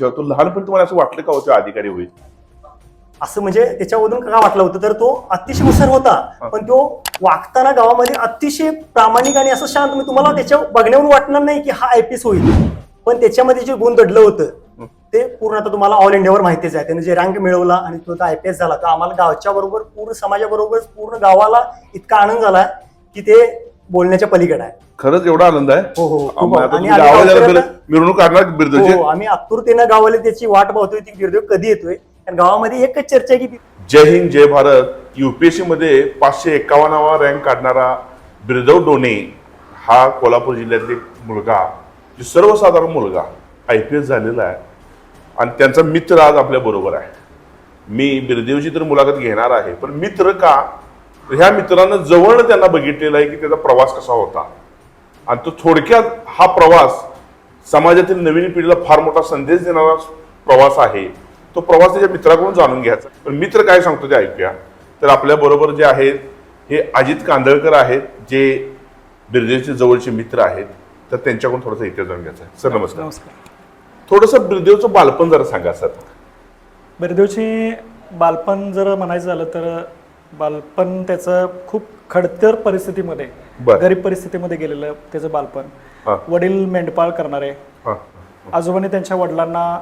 तो लहानपणी तुम्हाला असं वाटलं का होतं अधिकारी होईल? असं म्हणजे त्याच्यामधून का वाटलं होतं? तर तो अतिशय हुशार होता. पण तो वागताना गावामध्ये अतिशय प्रामाणिक आणि असं शांत म्हणजे तुम्हाला त्याच्या बघण्यावरून वाटणार नाही की हा आय पी एस होईल. पण त्याच्यामध्ये जे गुण दडलं होतं ते पूर्ण आता तुम्हाला ऑल इंडियावर माहितीच आहे. त्याने जे रँक मिळवला आणि तो आय पी एस झाला तर आम्हाला गावच्या बरोबर पूर्ण समाजाबरोबर पूर्ण गावाला इतका आनंद झाला की ते बोलण्याच्या पलीकडे आहे. खरंच एवढा आनंद आहे. हो हो खूप आम्हाला आता आणि तुम्ही आम्ही गावाला जरा गावकऱ्यांना- बिर- मिरवणूक काढणार बिरदोचे हो आम्ही आतुरतेनं गावाला त्याची वाट पाहतोय ती गिरदेव कधी येतोय. कारण गावामध्ये एकच चर्चा आहे की जय हिंद जय भारत. युपीएससी मध्ये पाचशे एकावन्नावा रँक काढणारा बिरदव डोणे हा कोल्हापूर जिल्ह्यातले मुलगा जे सर्वसाधारण मुलगा आय पी एस झालेला आहे. आणि त्यांचा मित्र आज आपल्या बरोबर आहे. मी बिरदेवची तर मुलाखत घेणार आहे पण मित्र का? ह्या मित्रानं जवळ त्यांना बघितलेला आहे की त्याचा प्रवास कसा होता. आणि तो थोडक्यात हा प्रवास समाजातील नवीन पिढीला फार मोठा संदेश देणारा प्रवास आहे. तो प्रवास त्याच्या मित्राकडून जाणून घ्यायचा. पण मित्र काय सांगतो ते ऐकूया. तर आपल्या बरोबर जे आहेत हे अजित कांदळकर आहेत जे बिरदेवचे जवळचे मित्र आहेत तर त्यांच्याकडून थोडासा इतिहास जाणून घ्यायचा आहे. सर नमस्कार. नमस्कार. थोडंसं बिरदेवचं बालपण जरा सांगा सर. बिरदेवची बालपण जर म्हणायचं झालं तर बालपण त्याचं खूप खडतर परिस्थितीमध्ये बर. गरीब परिस्थितीमध्ये गेलेलं त्याचं बालपण. वडील मेंढपाळ करणारे. हां. आजोबांनी त्यांच्या वडिलांना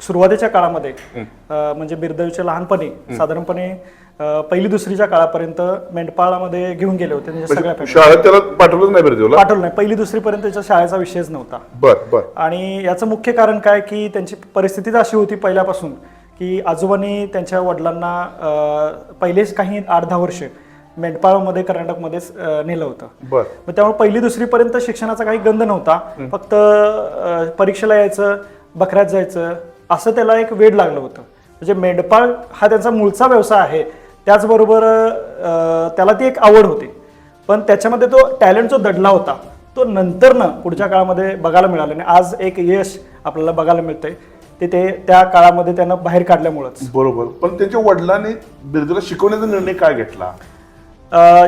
सुरुवातीच्या काळामध्ये अं, म्हणजे बिरदेवच्या लहानपणी साधारणपणे अं, पहिली दुसरीच्या काळापर्यंत मेंढपाळामध्ये घेऊन गेले होते त्यांच्या सगळ्या म्हणजे family. शाळेत त्याला पाठवलंच नाही बिरदेवला? पाठवलं नाही. पहिली दुसरीपर्यंत त्याच्या शाळेचा विषयच नव्हता. बर बर. आणि याचं मुख्य कारण काय की त्यांची परिस्थितीच अशी होती पहिल्यापासून की आजोबांनी त्यांच्या वडिलांना पहिलेच काही आठ दहा वर्ष मेंढपाळमध्ये कर्नाटकमध्येच नेलं होतं. बर. मग त्यामुळे पहिली दुसरीपर्यंत शिक्षणाचा काही गंध नव्हता. फक्त परीक्षेला यायचं बकऱ्यात जायचं असं त्याला एक वेड लागलं होतं. म्हणजे मेंढपाळ हा त्यांचा मूळचा व्यवसाय आहे. त्याचबरोबर त्याला ती एक आवड होती. पण त्याच्यामध्ये तो टॅलेंट जो दडला होता तो नंतरनं पुढच्या काळामध्ये बघायला मिळाला. आणि आज एक यश आपल्याला बघायला मिळतंय. ते ते त्या काळामध्ये त्यानं बाहेर काढल्यामुळंच. बरोबर. पण त्यांच्या वडिलांनी बिरदेवला शिकवण्याचा निर्णय काय घेतला?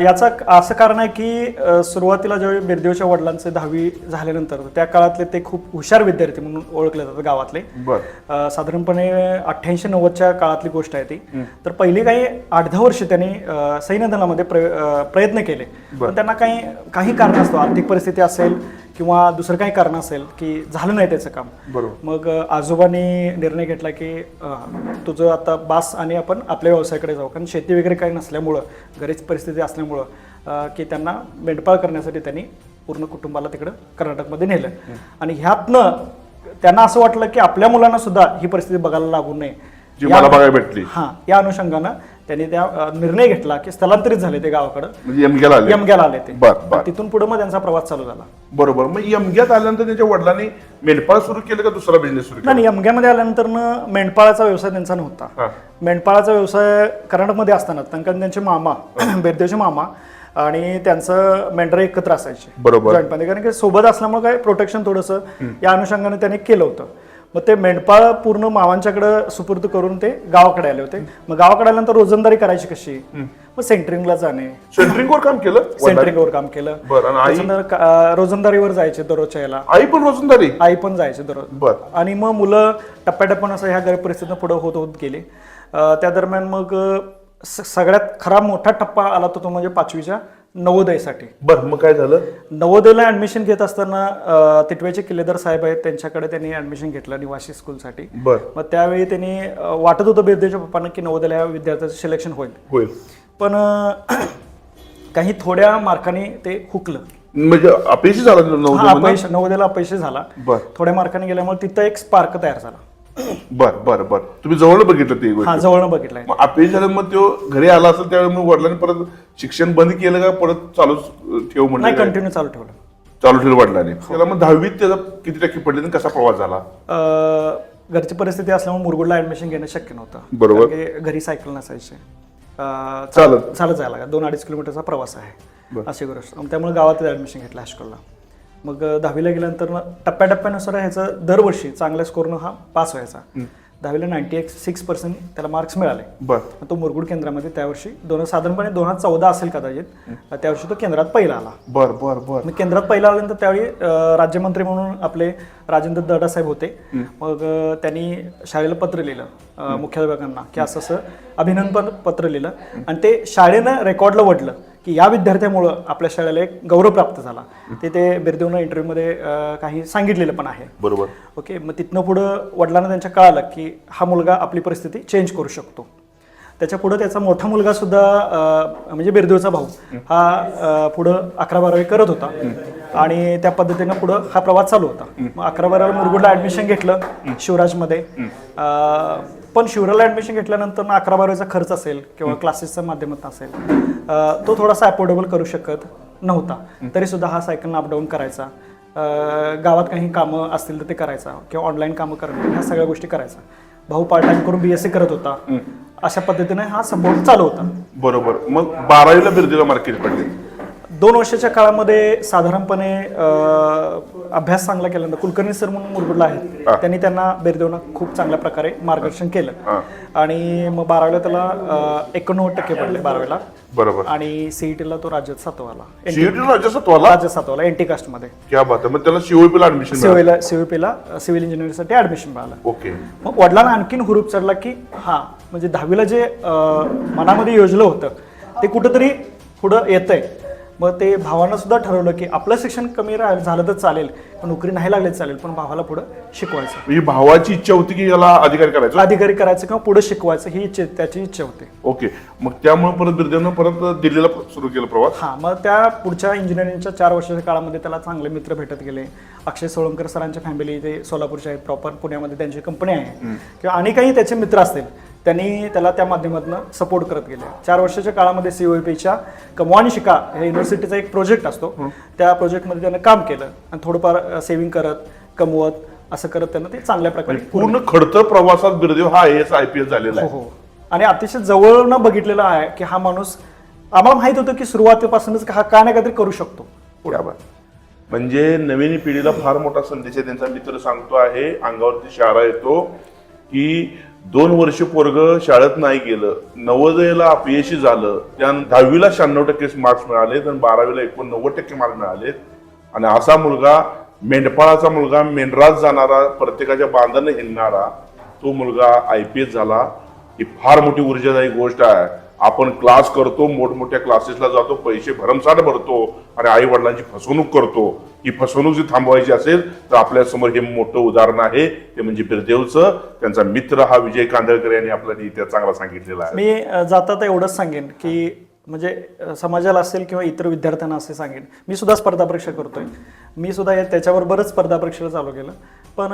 याचा असं कारण आहे की सुरुवातीला ज्यावेळी बिरदेवच्या वडिलांचे दहावी झाल्यानंतर त्या काळातले ते खूप हुशार विद्यार्थी म्हणून ओळखले जातात गावातले. साधारणपणे अठ्ठ्याऐंशी नव्वदच्या काळातली गोष्ट आहे ती. तर पहिली काही आठ दहा वर्ष त्यांनी सैन्यदलामध्ये प्रयत्न केले. पण त्यांना काही काही कारण असतो आर्थिक परिस्थिती असेल किंवा दुसरं काही कारण असेल की झालं नाही त्याचं काम. बरोबर. मग आजोबांनी निर्णय घेतला की अ, तुझं आता बास आणि आपण आपल्या व्यवसायाकडे जाऊ. कारण शेती वगैरे काही नसल्यामुळं घरीच परिस्थिती असल्यामुळं अ, की त्यांना मेंढपाळ करण्यासाठी त्यांनी पूर्ण कुटुंबाला तिकडं कर्नाटकमध्ये नेलं. आणि ह्यातनं त्यांना असं वाटलं की आपल्या मुलांना सुद्धा ही परिस्थिती बघायला लागू नये. जी मला बघायला भेटली. हा या अनुषंगानं त्यांनी त्या निर्णय घेतला की स्थलांतरित झाले ते गावाकडं. म्हणजे यमग्याला आले. यमग्याला आले ते. बर बर. तिथून पुढे मग त्यांचा प्रवास चालू झाला. बरोबर. मग यमग्यात आल्यानंतर त्यांच्या वडिलांनी मेंढपाळ सुरू केलं का दुसरा बिझनेस सुरू नाही यमग्यामध्ये आल्यानंतर मेंढपाळाचा व्यवसाय त्यांचा नव्हता. मेंढपाळाचा व्यवसाय कर्नाटकमध्ये असताना कारण त्यांचे मामा बेरदेवचे मामा आणि त्यांचं मेंढर एकत्र असायचे. बरोबर. कारण की सोबत असल्यामुळे काय प्रोटेक्शन थोडंसं या अनुषंगाने त्यांनी केलं होतं. मग ते मेंढपाळ पूर्ण मावांच्याकडे सुपूर्द करून ते गावाकडे आले होते. मग गावाकडे आल्यानंतर रोजंदारी करायची कशी? मग सेंटरिंगला जाणे. सेंटरिंगवर काम केलं? सेंटरिंगवर काम केलं. बरं आणि आई? त्याच्यानंतर का- अं, रोजंदारीवर जायचे दररोजच्या याला. आई पण रोजंदारी? आई पण जायचे दररोज. बर. आणि मग मुलं टप्प्याटप्प्यानं असं ह्या गरीब परिस्थितीनं पुढे होत होत गेले. अं, त्या दरम्यान मग अं, स- सगळ्यात खरा मोठा टप्पा आला तो तो म्हणजे पाचवीच्या. नवोदयसाठी. बर मग काय झालं? नवोदयला ऍडमिशन घेत असताना तिटव्याचे किल्लेदार साहेब आहेत त्यांच्याकडे त्यांनी ऍडमिशन घेतलं निवासी स्कूलसाठी बर. मग त्यावेळी त्यांनी वाटत होतं बेरदेच्या पप्पांना की नवोदयला या विद्यार्थ्याचं सिलेक्शन होईल. होईल. पण काही थोड्या मार्काने ते हुकलं. म्हणजे अपयशी झालं नवोदयला अपयश झाला. थोड्या मार्काने गेल्यामुळे तिथं एक स्पार्क तयार झाला. बर बर बर. तुम्ही जवळ बघितलं ते हा जवळनं बघितलाय. मग अपयश झालं मग तो घरी आला असेल त्यावेळी मग वडिलांनी परत शिक्षण बंद केलं का परत चालू ठेव नाही म्हणलं कंटिन्यू चालू ठेवलं. चालू ठेवलं वडिलांनी. त्याला मग दहावीत त्याचा किती टक्के पडले आणि कसा प्रवास झाला? अं, घरची परिस्थिती असल्यामुळे मुरगुडला ऍडमिशन घेणं शक्य नव्हतं. बरोबर. कारण की घरी सायकल नसायचे. अं, चालत. चालत जायला लागला. दोन अडीच किलोमीटरचा प्रवास आहे. अशी गोष्ट. त्यामुळे गावातच ऍडमिशन घेतलं हायस्कूलला मग दहावीला गेल्यानंतर टप्प्याटप्प्यानुसार ह्याचं दरवर्षी चांगल्या स्कोरनं हा पास व्हायचा. दहावीला नाईन्टी एक्स सिक्स पर्सेंट त्याला मार्क्स मिळाले. बर. तो मुरगुड केंद्रामध्ये त्यावर्षी दोन साधारणपणे दोन हजार चौदा असेल कदाचित त्यावर्षी तो केंद्रात पहिला आला. बर बर बर. मग केंद्रात पहिला आल्यानंतर त्यावेळी राज्यमंत्री म्हणून आपले राजेंद्र दडा साहेब होते. मग त्यांनी शाळेला पत्र लिहिलं मुख्याध्यापकांना की असं असं अभिनंदन पत्र लिहिलं. आणि ते शाळेनं रेकॉर्डला वडलं की या विद्यार्थ्यामुळं आपल्या शाळेला एक गौरव प्राप्त झाला. ते ते बिरदेवनं इंटरव्ह्यूमध्ये काही सांगितलेलं पण आहे. बरोबर. ओके मग तिथनं पुढं वडिलांना त्यांच्या कळालं की हा मुलगा आपली परिस्थिती चेंज करू शकतो. त्याच्या पुढं त्याचा मोठा मुलगा सुद्धा म्हणजे बिरदेवचा भाऊ हा पुढं अकरा बारावी करत होता. आणि त्या पद्धतीनं पुढं हा प्रवास चालू होता. मग अकरा बारावी मुरगुडला ऍडमिशन घेतलं शिवराजमध्ये. पण शिवराजला ऍडमिशन घेतल्यानंतर अकरा बारावीचा खर्च असेल किंवा क्लासेसच्या माध्यमातून असेल अं, तो थोडासा अफोर्डेबल करू शकत नव्हता. तरी सुद्धा हा सायकलनं अपडाऊन करायचा. अं, गावात काही कामं असतील तर ते करायचा किंवा ऑनलाईन कामं करणं ह्या सगळ्या गोष्टी करायचा. भाऊ पार्ट टाइम करून बीएससी करत होता. अशा पद्धतीने हा सपोर्ट चालू होता. बरोबर. मग बारावीला बिरदेला मार्केट पडले. दोन वर्षाच्या काळामध्ये साधारणपणे अभ्यास चांगला केल्यानंतर कुलकर्णी सर म्हणून मुरगुडला आहेत. त्यांनी त्यांना बेरदेवना खूप चांगल्या प्रकारे मार्गदर्शन केलं. आणि मग बारावीला त्याला एकोणनव्वद टक्के पडले बारावीला. बरोबर. आणि सीईटीला तो राज्यात सातवा आला सीईटी राज्यसत्वाला राज्यात सातवा आला एनटी कास्टमध्ये क्या बात आहे मग त्याला शिवपीला ऍडमिशन सिव्हिल मिळालं. ओके. मग वडिलांना आणखीन हुरूप चढला की हा म्हणजे दहावीला जे मनामध्ये योजलं होतं ते कुठंतरी पुढं येतंय. मग ते भावानं सुद्धा ठरवलं की आपलं शिक्षण कमी रा- झालं तर चालेल पण नोकरी नाही लागली चालेल पण भावाला पुढं शिकवायचं. म्हणजे भावाची इच्छा होती की याला अधिकारी करायचं? अधिकारी करायचं किंवा पुढे शिकवायचं ही इच्छा त्याची इच्छा होती. ओके. मग त्यामुळे परत बिरदेवनं परत दिल्लीला सुरू केलं प्रवास? हा मग त्या पुढच्या इंजिनिअरिंगच्या चार वर्षाच्या काळामध्ये त्याला चांगले मित्र भेटत गेले. अक्षय सोळंकर सरांच्या फॅमिली ते सोलापूरचे आहेत प्रॉपर पुण्यामध्ये त्यांची कंपनी आहे. किंवा आणि काही त्याचे मित्र असतील. त्यांनी त्याला त्या माध्यमातून सपोर्ट करत गेले. चार वर्षाच्या काळामध्ये सीओपीच्या कमवा आणि शिका ह्या युनिव्हर्सिटीचा एक प्रोजेक्ट असतो. त्या प्रोजेक्टमध्ये त्यानं काम केलं आणि थोडंफार सेव्हिंग करत कमवत असं करत त्यांना ते चांगल्या प्रकारे पूर्ण खडतर प्रवासात बिरदेव हा I S I P S झालेला हो आहे. हो आणि अतिशय जवळनं बघितलेलं आहे की हा माणूस आम्हाला माहीत होतं की सुरुवातीपासूनच हा काय ना काहीतरी करू शकतो. म्हणजे नवीन पिढीला फार मोठा संदेश आहे. त्यांचा मित्र सांगतो आहे अंगावरती शाळा येतो. की दोन वर्ष पोरग शाळेत नाही गेलं. नवोदयला अपयशी झालं. त्या दहावीला शहाण्णव टक्के मार्क्स मिळाले तर बारावीला एकोणनव्वद टक्के मार्क मिळाले आणि असा मुलगा मेंढपाळाचा मुलगा मेंढराज जाणारा प्रत्येकाच्या बांधाने हिंडणारा तो मुलगा आय पी एस झाला. ही फार मोठी ऊर्जादायी गोष्ट आहे. आपण क्लास करतो मोठमोठ्या क्लासेसला जातो पैसे भरमसाठ भरतो आणि आई वडिलांची फसवणूक करतो. ही फसवणूक जर थांबवायची असेल तर आपल्यासमोर हे मोठं उदाहरण आहे. ते म्हणजे बिरदेवचं. त्यांचा मित्र हा विजय कांदळकर यांनी आपल्याला इतिहास चांगला सांगितलेला आहे. मी जाता तर एवढंच सांगेन की म्हणजे समाजाला असेल किंवा इतर विद्यार्थ्यांना असे सांगेन. मी सुद्धा स्पर्धा परीक्षा करतोय. मी सुद्धा या- त्याच्यावर बरंच स्पर्धा परीक्षेला चालू केलं. पण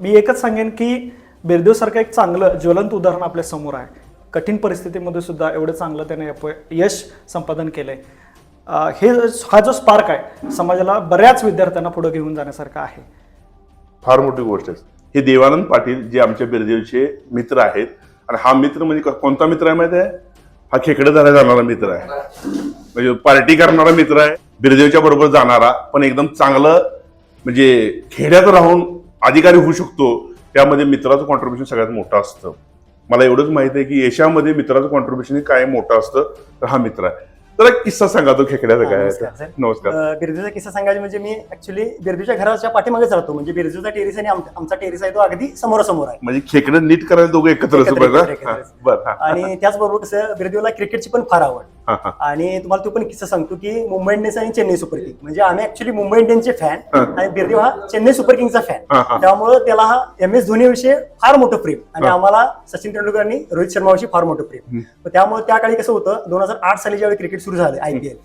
मी एकच सांगेन की बिरदेवसारखं एक चांगलं ज्वलंत उदाहरण आपल्यासमोर आहे. कठीण परिस्थितीमध्ये सुद्धा एवढं चांगलं त्याने अप यश संपादन केलंय. हे हा जो स्पार्क आहे समाजाला बऱ्याच विद्यार्थ्यांना पुढे घेऊन जाण्यासारखा आहे. फार मोठी गोष्ट आहे. हे देवानंद पाटील जे आमच्या बिरदेवचे मित्र आहेत आणि हा मित्र म्हणजे कोणता मित्र आहे माहिती आहे? हा खेकडे झाला जाणारा मित्र आहे. म्हणजे पार्टी करणारा मित्र आहे बिरदेवच्या बरोबर जाणारा पण एकदम चांगलं म्हणजे खेड्यात राहून अधिकारी होऊ शकतो त्यामध्ये मित्राचं कॉन्ट्रीब्युशन सगळ्यात मोठं असतं. मला एवढंच माहिती आहे की यशामध्ये मित्राचं कॉन्ट्रीब्युशन काय मोठं असतं तर हा मित्र आहे. तर किस्सा सांगा तो खेकड्याचा काय नमस्कार, बिरजूचा किस्सा सांगायचे म्हणजे मी ऍक्च्युली बिरजूच्या घराच्या पाठीमागेच राहतो म्हणजे बिरजूचा टेरिस आणि आम- आमचा टेरिस आहे तो अगदी समोरासमोर आहे. म्हणजे खेकडं नीट करायला दोघं एकत्र आणि त्याचबरोबर कसं बिरजूला क्रिकेटची पण फार आवड. आणि तुम्हाला तो पण किस्सा सांगतो की मुंबई इंडियन्स आणि चेन्नई सुपर किंग. म्हणजे आम्ही ऍक्च्युली मुंबई इंडियन्सचे फॅन. आणि बिरदेव हा चेन्नई सुपर किंगचा फॅन. त्यामुळे त्याला हा एम एस धोनी विषयी फार मोठं प्रेम. आणि. आम्हाला सचिन तेंडुलकर आणि रोहित शर्मा विषयी फार मोठं प्रेम. त्यामुळे त्या काळी कसं होतं दोन हजार आठ साली ज्यावेळी क्रिकेट सुरू झालं आयपीएल.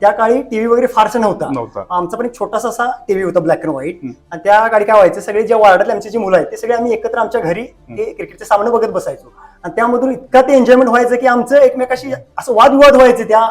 त्या काळी टीव्ही वगैरे फारसं नव्हता. आमचा पण एक छोटासा असा टीव्ही होता ब्लॅक अँड व्हाईट आणि त्या गाडी काय व्हायचं सगळे जे वार्डातले आमचे जे मुलं आहेत ते सगळे आम्ही एकत्र आमच्या घरी ते क्रिकेटचे सामने बघत बसायचो. आणि त्यामधून इतका ते एन्जॉयमेंट व्हायचं की आमचं एकमेकाशी असं वादविवाद व्हायचे त्या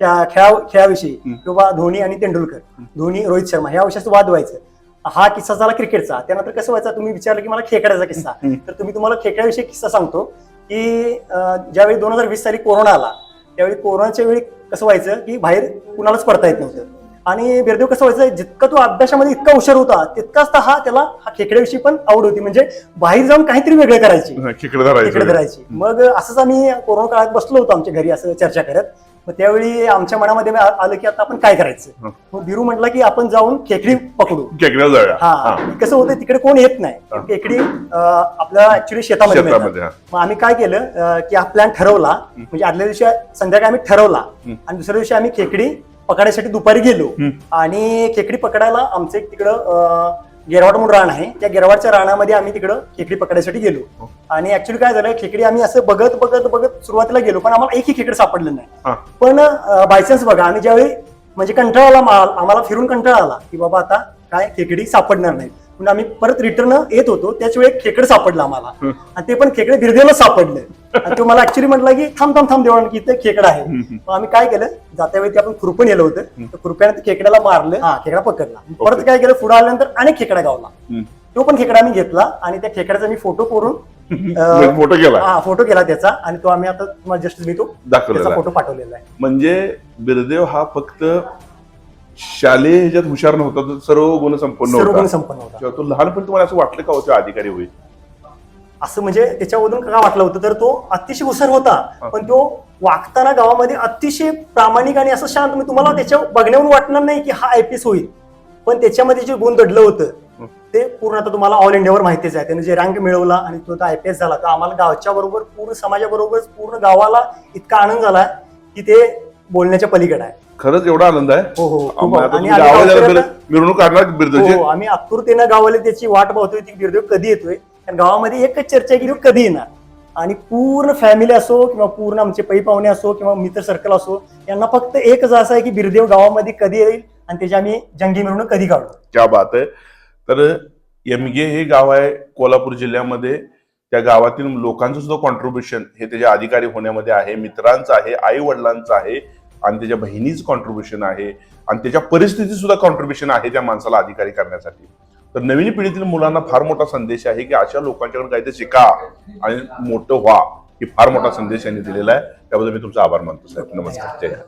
त्या खेळा खेळाविषयी. किंवा धोनी आणि तेंडुलकर. धोनी रोहित शर्मा ह्या विषयाचं वाद व्हायचं. हा किस्सा झाला क्रिकेटचा. त्यानंतर कसं व्हायचं तुम्ही विचारलं की मला खेकड्याचा किस्सा. तर तुम्ही तुम्हाला खेकड्याविषयी किस्सा सांगतो की ज्यावेळी दोन हजार वीस साली कोरोना आला त्यावेळी कोरोनाच्या वेळी कसं व्हायचं की बाहेर कुणालाच पडता येत नव्हतं. आणि बिरदेव कसं व्हायचं जितका तो अभ्यासामध्ये इतका हुशार होता तितकाच तर हा त्याला हा खेकड्याविषयी पण आवड होती. म्हणजे बाहेर जाऊन काहीतरी वेगळं करायची. खेकडे धरायचे. मग असंच आम्ही कोरोना काळात बसलो होतो आमच्या घरी असं चर्चा करत. मग त्यावेळी आमच्या मनामध्ये आलं की आता आपण काय करायचं. मग बिरू म्हटलं की आपण जाऊन खेकडी पकडू. हा. कसं होतं तिकडे कोण येत नाही. खेकडी आपल्या ऍक्च्युली शेतामध्ये. मग आम्ही काय केलं की हा प्लॅन ठरवला. म्हणजे आदल्या दिवशी संध्याकाळी आम्ही ठरवला. आणि दुसऱ्या दिवशी आम्ही खेकडी पकडायसाठी दुपारी गेलो. आणि खेकडी पकडायला आमचं एक तिकडं गेरवाड म्हणून रान आहे त्या गेरवाडच्या रानामध्ये आम्ही तिकडं खेकडी पकडायसाठी गेलो हो. आणि ऍक्च्युली काय झालं खेकडी आम्ही असं बघत बघत बघत सुरुवातीला गेलो पण आम्हाला एकही खेकडे सापडलं नाही. पण बायचान्स बघा आम्ही ज्यावेळी म्हणजे कंटाळा आला आम्हाला फिरून कंटाळा आला की बाबा आता काय खेकडी सापडणार नाही म्हणून आम्ही परत रिटर्न येत होतो. त्याच वेळी एक खेकड सापडलं आम्हाला. आणि ते पण खेकडे बिरदेला सापडलं. आणि तो मला ऍक्च्युली म्हटलं की थांब थांब थांब देवाण की इथे खेकडा आहे. मग आम्ही काय केलं? जात्या वेळी ते आपण खुरपून येलं होतं. तर खुरप्याने खेकड्याला मारलं. हा. खेकडा पकडला. परत काय केलं? पुढे आल्यानंतर अनेक खेकडा गावला. तो पण खेकडा आम्ही घेतला आणि त्या खेकड्याचा मी फोटो करून फोटो केला. हा फोटो केला त्याचा. आणि तो आम्ही आता तुम्हाला जस्ट मी तो त्याचा. फोटो पाठवलेला आहे. म्हणजे बिरदेव हा फक्त शालेय ह्याच्यात हुशार नव्हता तो सर्व गुण संपन्न सर्व गुण होता संपन्न होता. तेव्हा तो लहानपणी तुम्हाला असं वाटलं का होतो अधिकारी होईल? असं म्हणजे त्याच्यावरून का वाटलं होतं? तर तो अतिशय हुशार होता हा. पण तो वागताना गावामध्ये अतिशय प्रामाणिक आणि असं शांत म्हणजे तुम्हाला त्याच्या बघण्यावरून वाटणार नाही की हा आयपीएस होईल. पण त्याच्यामध्ये जे गुण दडलं होतं. ते पूर्ण आता तुम्हाला ऑल इंडियावर माहितीच आहे. त्याने जे रँक मिळवला आणि तो आयपीएस झाला. तर आम्हाला गावच्या बरोबर पूर्ण समाजाबरोबर पूर्ण गावाला इतका आनंद झाला की ते बोलण्याच्या पलीकडे आहे. खरंच एवढा आनंद आहे. हो हो खूप आम्हाला आता आणि तुम्ही आम्ही गावाला गावकऱ्यांना- बिर- मिरवणूक काढणार बिरदेवची हो आम्ही आतुरतेनं गावाला त्याची वाट पाहतोय ती बिरदेव कधी येतोय? कारण गावामध्ये एकच चर्चा की तो कधी येणार? आणि पूर्ण फॅमिली असो किंवा पूर्ण आमचे पै पाहुणे असो किंवा मित्र सर्कल असो यांना फक्त एकच असं आहे की बिरदेव गावामध्ये कधी येईल आणि त्याची आम्ही जंगी मिरवणूक कधी काढू? क्या बात आहे. तर एमगे हे गाव आहे कोल्हापूर जिल्ह्यामध्ये. त्या गावातील लोकांचं सुद्धा कॉन्ट्रीब्युशन हे त्याच्या अधिकारी होण्यामध्ये आहे मित्रांचं आहे आई वडिलांचं आहे. आणि त्याच्या बहिणीचं कॉन्ट्रीब्युशन आहे आणि त्याच्या परिस्थितीत सुद्धा कॉन्ट्रीब्युशन आहे त्या माणसाला अधिकारी करण्यासाठी. तर नवीन पिढीतील मुलांना फार मोठा संदेश आहे की अशा लोकांच्याकडे काहीतरी शिका आणि मोठं व्हा ही फार मोठा संदेश यांनी दिलेला आहे. त्याबद्दल मी तुमचा आभार मानतो साहेब. नमस्कार. जय